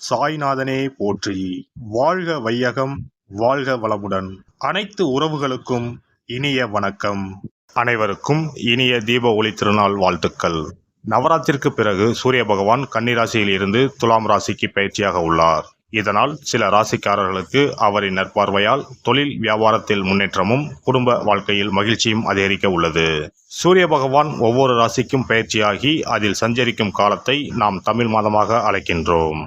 சாய்நாதனே போற்றி. வாழ்க வையகம் வாழ்க வளமுடன். அனைத்து உறவுகளுக்கும் இனிய வணக்கம். அனைவருக்கும் இனிய தீப ஒளி திருநாள் வாழ்த்துக்கள். நவராத்திற்கு பிறகு சூரிய பகவான் கன்னிராசியில் இருந்து துலாம் ராசிக்கு பயிற்சியாக உள்ளார். இதனால் சில ராசிக்காரர்களுக்கு அவரின் நற்பார்வையால் தொழில் வியாபாரத்தில் முன்னேற்றமும் குடும்ப வாழ்க்கையில் மகிழ்ச்சியும் அதிகரிக்க உள்ளது. சூரிய பகவான் ஒவ்வொரு ராசிக்கும் பயிற்சியாகி அதில் சஞ்சரிக்கும் காலத்தை நாம் தமிழ் மாதமாக அழைக்கின்றோம்.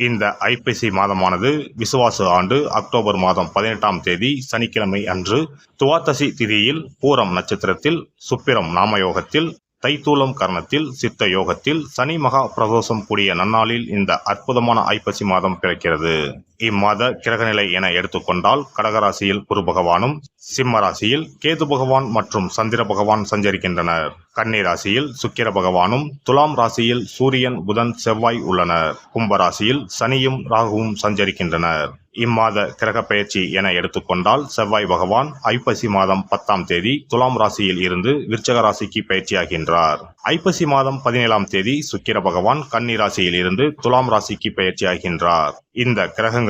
இந்த ஐப்பசி மாதமானது விசுவாச ஆண்டு அக்டோபர் மாதம் பதினெட்டாம் தேதி சனிக்கிழமை அன்று துவாதசி திதியில் பூரம் நட்சத்திரத்தில் சுப்பிரம் நாமயோகத்தில் தைத்தூலம் கர்ணத்தில் சித்த யோகத்தில் சனி மகா பிரதோஷம் கூடிய நன்னாளில் இந்த அற்புதமான ஐப்பசி மாதம் பிறக்கிறது. இம்மாத கிரகநிலை என எடுத்துக்கொண்டால் கடகராசியில் குரு பகவானும் சிம்ம ராசியில் கேது பகவான் மற்றும் சந்திர பகவான் சஞ்சரிக்கின்றனர். கன்னி ராசியில் சுக்கிர பகவானும் துலாம் ராசியில் சூரியன் புதன் செவ்வாய் உள்ளனர். கும்ப ராசியில் சனியும் ராகுவும் சஞ்சரிக்கின்றனர். இம்மாத கிரக பெயர்ச்சி என எடுத்துக்கொண்டால் செவ்வாய் பகவான் ஐப்பசி மாதம் பத்தாம் தேதி துலாம் ராசியில் இருந்து விருச்சக ராசிக்கு பயிற்சியாகின்றார் ஐப்பசி மாதம் பதினேழாம் தேதி சுக்கிர பகவான் கன்னி ராசியில் இருந்து துலாம் ராசிக்கு பயிற்சியாகின்றார் இந்த கிரகங்கள்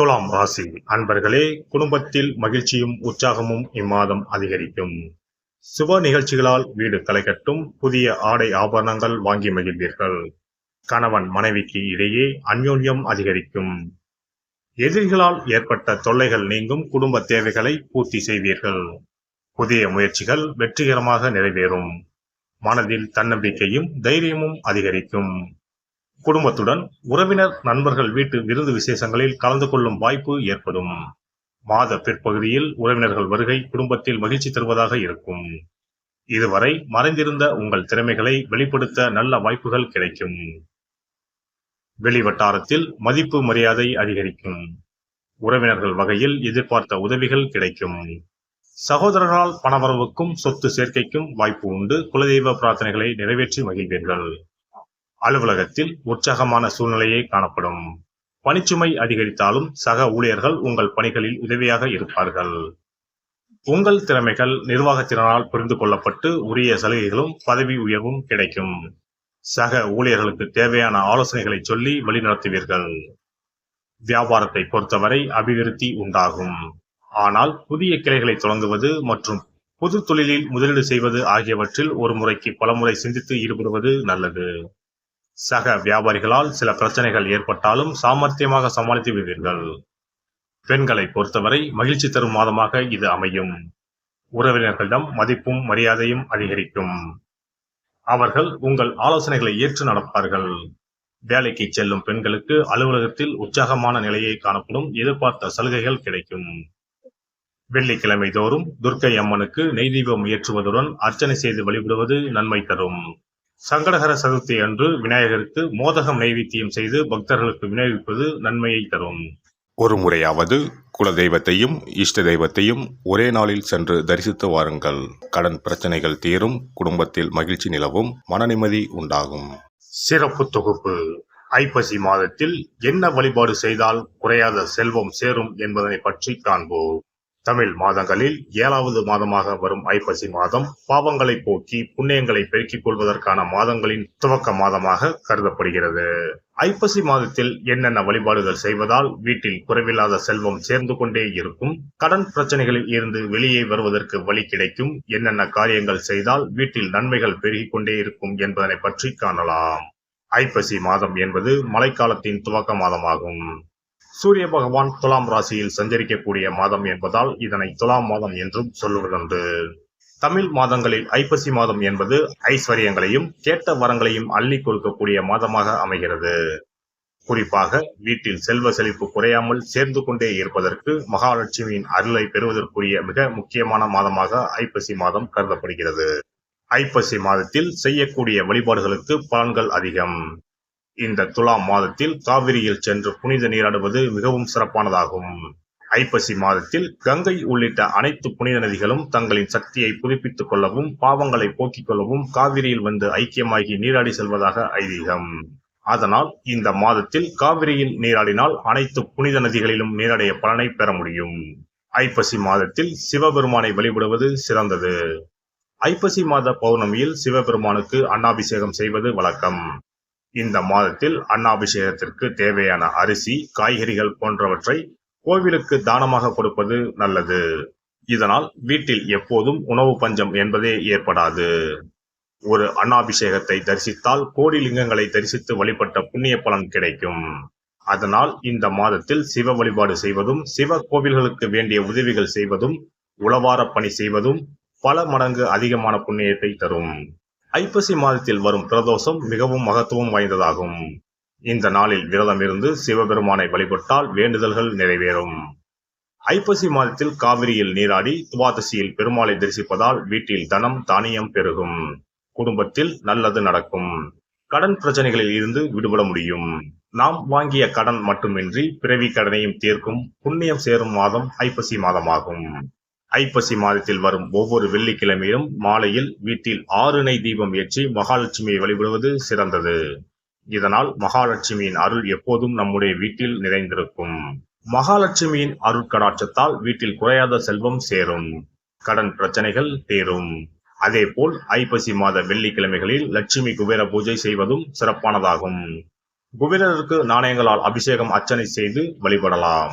துலாம் ராசி அன்பர்களே குடும்பத்தில் மகிழ்ச்சியும் உற்சாகமும் இம்மாதம் அதிகரிக்கும். சுப நிகழ்ச்சிகளால் வீடு களைகட்டும் புதிய ஆடை ஆபரணங்கள் வாங்கி மகிழ்வீர்கள். கணவன் மனைவிக்கு இடையே அந்யோன்யம் அதிகரிக்கும். எதிரிகளால் ஏற்பட்ட தொல்லைகள் நீங்கும் குடும்ப தேவைகளை பூர்த்தி செய்வீர்கள். புதிய முயற்சிகள் வெற்றிகரமாக நிறைவேறும். மனதில் தன்னம்பிக்கையும் தைரியமும் அதிகரிக்கும். குடும்பத்துடன் உறவினர் நண்பர்கள் வீட்டு விருந்து விசேஷங்களில் கலந்து கொள்ளும் வாய்ப்பு ஏற்படும். மாத பிற்பகுதியில் உறவினர்கள் வருகை குடும்பத்தில் மகிழ்ச்சி தருவதாக இருக்கும். இதுவரை மறைந்திருந்த உங்கள் திறமைகளை வெளிப்படுத்த நல்ல வாய்ப்புகள் கிடைக்கும். வெளி வட்டாரத்தில் மதிப்பு மரியாதை அதிகரிக்கும். உறவினர்கள் வகையில் எதிர்பார்த்த உதவிகள் கிடைக்கும். சகோதரர்களால் பணவரவுக்கும் சொத்து சேர்க்கைக்கும் வாய்ப்பு உண்டு. குலதெய்வ பிரார்த்தனைகளை நிறைவேற்றி மகிழ்வீர்கள். அலுவலகத்தில் உற்சாகமான சூழ்நிலையே காணப்படும். பணிச்சுமை அதிகரித்தாலும் சக ஊழியர்கள் உங்கள் பணிகளில் உதவியாக இருப்பார்கள். உங்கள் திறமைகள் நிர்வாகத்தினரால் புரிந்து கொள்ளப்பட்டு உரிய சலுகைகளும் பதவி உயர்வும் கிடைக்கும். சக ஊழியர்களுக்கு தேவையான ஆலோசனைகளை சொல்லி வழிநடத்துவீர்கள். வியாபாரத்தை பொறுத்தவரை அபிவிருத்தி உண்டாகும். ஆனால் புதிய கிளைகளை தொடங்குவது மற்றும் புது தொழிலில் முதலீடு செய்வது ஆகியவற்றில் ஒரு முறைக்கு பலமுறை சிந்தித்து ஈடுபடுவது நல்லது. சக வியாபாரிகளால் சில பிரச்சனைகள் ஏற்பட்டாலும் சாமர்த்தியமாக சமாளித்து விடுவீர்கள். பெண்களை பொறுத்தவரை மகிழ்ச்சி தரும் மாதமாக இது அமையும். உறவினர்களிடம் மதிப்பும் மரியாதையும் அதிகரிக்கும். அவர்கள் உங்கள் ஆலோசனைகளை ஏற்று நடப்பார்கள். வேலைக்கு செல்லும் பெண்களுக்கு அலுவலகத்தில் உற்சாகமான நிலையை காணப்படும் எதிர்பார்த்த சலுகைகள் கிடைக்கும். வெள்ளிக்கிழமை தோறும் துர்க்கை அம்மனுக்கு நெய் தீபம் ஏற்றுவதுடன் அர்ச்சனை செய்து வழிபடுவது நன்மை தரும். சங்கடகர சதுர்த்தி அன்று விநாயகருக்கு மோதகம் நைவேத்தியம் செய்து பக்தர்களுக்கு விநியோகிப்பது நன்மையை தரும். ஒரு முறையாவது குலதெய்வத்தையும் இஷ்ட தெய்வத்தையும் ஒரே நாளில் சென்று தரிசித்து வாருங்கள். கடன் பிரச்சனைகள் தீரும் குடும்பத்தில் மகிழ்ச்சி நிலவும் மனநிம்மதி உண்டாகும். சிறப்பு தொகுப்பு. ஐப்பசி மாதத்தில் என்ன வழிபாடு செய்தால் குறையாத செல்வம் சேரும் என்பதனை பற்றி காண்போம். தமிழ் மாதங்களில் ஏழாவது மாதமாக வரும் ஐப்பசி மாதம் பாவங்களை போக்கி புண்ணியங்களை பெருக்கிக் கொள்வதற்கான மாதங்களின் துவக்க மாதமாக கருதப்படுகிறது. ஐப்பசி மாதத்தில் என்னென்ன வழிபாடுகள் செய்வதால் வீட்டில் குறைவில்லாத செல்வம் சேர்ந்து கொண்டே இருக்கும் கடன் பிரச்சனைகளில் இருந்து வெளியே வருவதற்கு வழி கிடைக்கும் என்னென்ன காரியங்கள் செய்தால் வீட்டில் நன்மைகள் பெருகிக் கொண்டே இருக்கும் என்பதனை பற்றி காணலாம். ஐப்பசி மாதம் என்பது மழைக்காலத்தின் துவக்க மாதமாகும். சூரிய பகவான் துலாம் ராசியில் சஞ்சரிக்கக்கூடிய மாதம் என்பதால் இதனை துலாம் மாதம் என்றும் சொல்லுவதுண்டு. தமிழ் மாதங்களில் ஐப்பசி மாதம் என்பது ஐஸ்வர்யங்களையும் கேட்ட வரங்களையும் அள்ளி கொடுக்கக்கூடிய மாதமாக அமைகிறது. குறிப்பாக வீட்டில் செல்வ செழிப்பு குறையாமல் சேர்ந்து கொண்டே இருப்பதற்கு மகாலட்சுமியின் அருளை பெறுவதற்குரிய மிக முக்கியமான மாதமாக ஐப்பசி மாதம் கருதப்படுகிறது. ஐப்பசி மாதத்தில் செய்யக்கூடிய வழிபாடுகளுக்கு பலன்கள் அதிகம். இந்த துலாம் மாதத்தில் காவிரியில் சென்று புனித நீராடுவது மிகவும் சிறப்பானதாகும். ஐப்பசி மாதத்தில் கங்கை உள்ளிட்ட அனைத்து புனித நதிகளும் தங்களின் சக்தியை புதுப்பித்துக் கொள்ளவும் பாவங்களை போக்கிக் கொள்ளவும் காவிரியில் வந்து ஐக்கியமாகி நீராடி செல்வதாக ஐதீகம். அதனால் இந்த மாதத்தில் காவிரியில் நீராடினால் அனைத்து புனித நதிகளிலும் நீராடிய பலனை பெற முடியும். ஐப்பசி மாதத்தில் சிவபெருமானை வழிபடுவது சிறந்தது. ஐப்பசி மாத பௌர்ணமியில் சிவபெருமானுக்கு அன்னாபிஷேகம் செய்வது வழக்கம். இந்த மாதத்தில் அன்னாபிஷேகத்திற்கு தேவையான அரிசி காய்கறிகள் போன்றவற்றை கோவிலுக்கு தானமாக கொடுப்பது நல்லது. இதனால் வீட்டில் எப்போதும் உணவு பஞ்சம் என்பதே ஏற்படாது. ஒரு அன்னாபிஷேகத்தை தரிசித்தால் கோடி லிங்கங்களை தரிசித்து வழிபட்ட புண்ணிய பலன் கிடைக்கும். அதனால் இந்த மாதத்தில் சிவ வழிபாடு செய்வதும் சிவ கோவில்களுக்கு வேண்டிய உதவிகள் செய்வதும் உளவார பணி செய்வதும் பல மடங்கு அதிகமான புண்ணியத்தை தரும். ஐப்பசி மாதத்தில் வரும் பிரதோஷம் மிகவும் மகத்துவம் வாய்ந்ததாகும். இந்த நாளில் விரதம் இருந்து சிவபெருமானை வழிபட்டால் வேண்டுதல்கள் நிறைவேறும். ஐப்பசி மாதத்தில் காவிரியில் நீராடி துவாதசியில் பெருமாளை தரிசிப்பதால் வீட்டில் தனம் தானியம் பெருகும். குடும்பத்தில் நல்லது நடக்கும். கடன் பிரச்சனைகளில் இருந்து விடுபட முடியும். நாம் வாங்கிய கடன் மட்டுமின்றி பிறவி கடனையும் தீர்க்கும் புண்ணியம் சேரும் மாதம் ஐப்பசி மாதமாகும். ஐப்பசி மாதத்தில் வரும் ஒவ்வொரு வெள்ளிக்கிழமையும் மாலையில் வீட்டில் ஆறுனை தீபம் ஏற்றி மகாலட்சுமியை வழிபடுவது சிறந்தது. இதனால் மகாலட்சுமியின் அருள் எப்போதும் நம்முடைய வீட்டில் நிறைந்திருக்கும். மகாலட்சுமியின் அருட்கடாட்சத்தால் வீட்டில் குறையாத செல்வம் சேரும். கடன் பிரச்சனைகள் தீரும். அதேபோல் ஐப்பசி மாத வெள்ளிக்கிழமைகளில் லட்சுமி குபேர பூஜை செய்வதும் சிறப்பானதாகும். குபேரருக்கு நாணயங்களால் அபிஷேகம் அர்ச்சனை செய்து வழிபடலாம்.